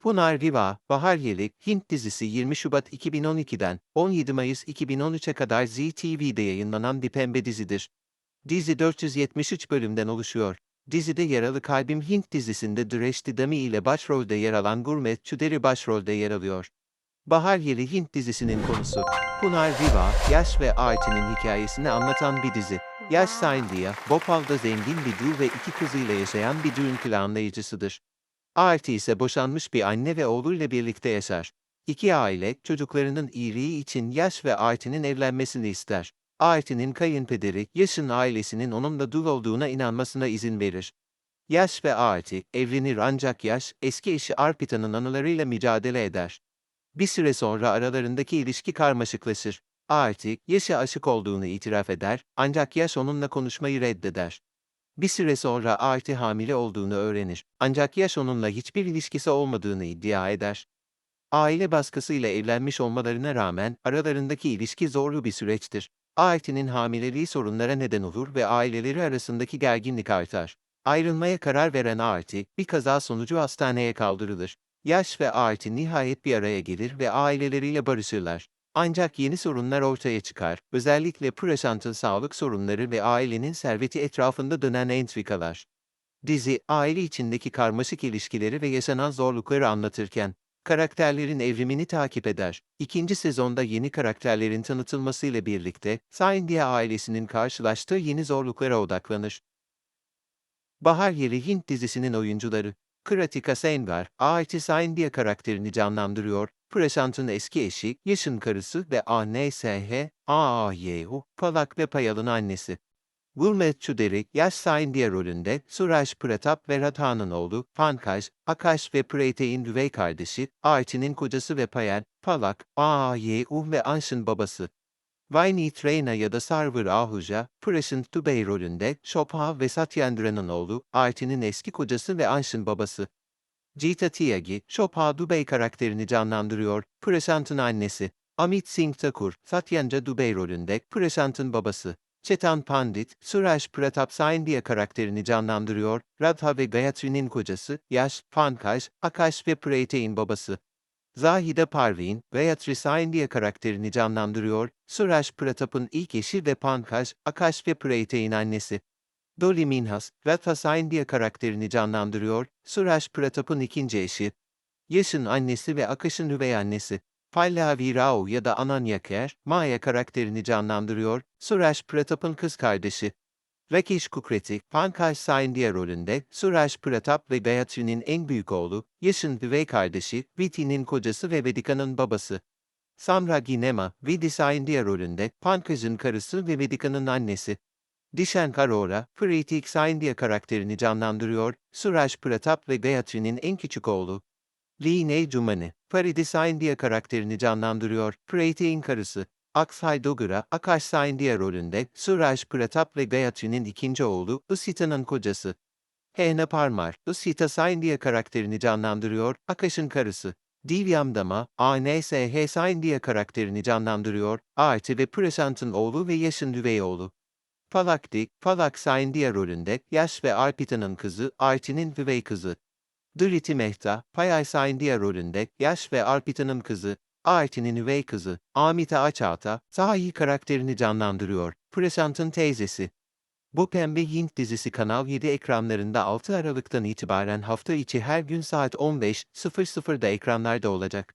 Punar Riva, Bahar Yeli, Hint dizisi 20 Şubat 2012'den 17 Mayıs 2013'e kadar ZTV'de yayınlanan bir pembe dizidir. Dizi 473 bölümden oluşuyor. Dizide yaralı Kalbim Hint dizisinde Dreshti Dami ile başrolde yer alan Gurmet Çuderi başrolde yer alıyor. Bahar Yeli Hint dizisinin konusu. Punar Riva, Yaş ve Arti'nin hikayesini anlatan bir dizi. Yaş Saindia, Bhopal'da zengin bir dul ve iki kızıyla yaşayan bir düğün planlayıcısıdır. Arti ise boşanmış bir anne ve oğluyla birlikte yaşar. İki aile, çocuklarının iyiliği için Yaş ve Arti'nin evlenmesini ister. Arti'nin kayınpederi, Yaş'ın ailesinin onunla dul olduğuna inanmasına izin verir. Yaş ve Arti, evlenir ancak Yaş, eski eşi Arpita'nın anılarıyla mücadele eder. Bir süre sonra aralarındaki ilişki karmaşıklaşır. Arti, Yaş'a aşık olduğunu itiraf eder, ancak Yaş onunla konuşmayı reddeder. Bir süre sonra Arti hamile olduğunu öğrenir, ancak Yaş onunla hiçbir ilişkisi olmadığını iddia eder. Aile baskısıyla evlenmiş olmalarına rağmen aralarındaki ilişki zorlu bir süreçtir. Arti'nin hamileliği sorunlara neden olur ve aileleri arasındaki gerginlik artar. Ayrılmaya karar veren Arti, bir kaza sonucu hastaneye kaldırılır. Yaş ve Arti nihayet bir araya gelir ve aileleriyle barışırlar. Ancak yeni sorunlar ortaya çıkar, özellikle Prashant'ın sağlık sorunları ve ailenin serveti etrafında dönen entrikalar. Dizi, aile içindeki karmaşık ilişkileri ve yaşanan zorlukları anlatırken, karakterlerin evrimini takip eder. İkinci sezonda yeni karakterlerin tanıtılmasıyla birlikte, Saindia ailesinin karşılaştığı yeni zorluklara odaklanır. Bahar Yeri Hint dizisinin oyuncuları. Kritika Senvar, A.T. Saindia karakterini canlandırıyor. Prashant'ın eski eşi, Yaş'ın karısı ve A.N.S.H. A.A.Y.U. Palak ve Payal'ın annesi. Gurmet Çuderi, Yaş Saindia rolünde, Suraj Pratap ve Radhan'ın oğlu, Pankaj, Akash ve Preet'in üvey kardeşi, Arti'nin kocası ve Payal, Palak, A.A.Y.U. ve Ansh'ın babası. Vaini Reyna ya da Sarvar Ahuja, Prashant Dubey rolünde, Shobha ve Satyendra'nın oğlu, Arti'nin eski kocası ve Ansh'ın babası. Jita Tyagi, Shobha Dubey karakterini canlandırıyor, Prashant'ın annesi. Amit Singh Thakur, Satyendra Dubey rolünde, Prashant'ın babası. Chetan Pandit, Suraj Pratap Saindia karakterini canlandırıyor, Radha ve Gayatri'nin kocası, Yash, Pankaj, Akash ve Preet'in babası. Zahide Parveen, Gayatri Saindia karakterini canlandırıyor, Suraj Pratap'ın ilk eşi ve Pankaj, Akash ve Preet'in annesi. Dolly Minhas, Radha Saindia karakterini canlandırıyor, Suraj Pratap'ın ikinci eşi. Yash'ın annesi ve Akash'ın üvey annesi. Pallavi Rao ya da Ananya Kher, Maya karakterini canlandırıyor, Suraj Pratap'ın kız kardeşi. Rakesh Kukreti, Pankaj Saindia rolünde, Suraj Pratap ve Gayatri'nin en büyük oğlu, Yash'ın üvey kardeşi, Viti'nin kocası ve Vedika'nın babası. Samragi Nema, Vidi Saindia rolünde, Pankaj'ın karısı ve Vedika'nın annesi. Dishan Arora, Preetik Saindia karakterini canlandırıyor, Suraj Pratap ve Gayatri'nin en küçük oğlu. Lee Cumani, Paridi Saindia karakterini canlandırıyor, Preetik'in karısı. Akshay Dogura, Akash Saindia rolünde, Suraj Pratap ve Gayatri'nin ikinci oğlu, Usita'nın kocası. Hena Parmar, Usita Saindia karakterini canlandırıyor, Akash'ın karısı. Divyam Dama, A.N.S.H. Saindia karakterini canlandırıyor, Arti ve Prashant'ın oğlu ve Yash'ın üvey oğlu. Palak Dik, Palak Saindia rolünde, Yash ve Arpita'nın kızı, Arti'nin üvey kızı. Driti Mehta, Payal Saindia rolünde, Yash ve Arpita'nın kızı, Arti'nin üvey kızı, Amita Achata, Sahi karakterini canlandırıyor, Prashant'ın teyzesi. Bu Pembe Hint dizisi Kanal 7 ekranlarında 6 Aralık'tan itibaren hafta içi her gün saat 15.00'da ekranlarda olacak.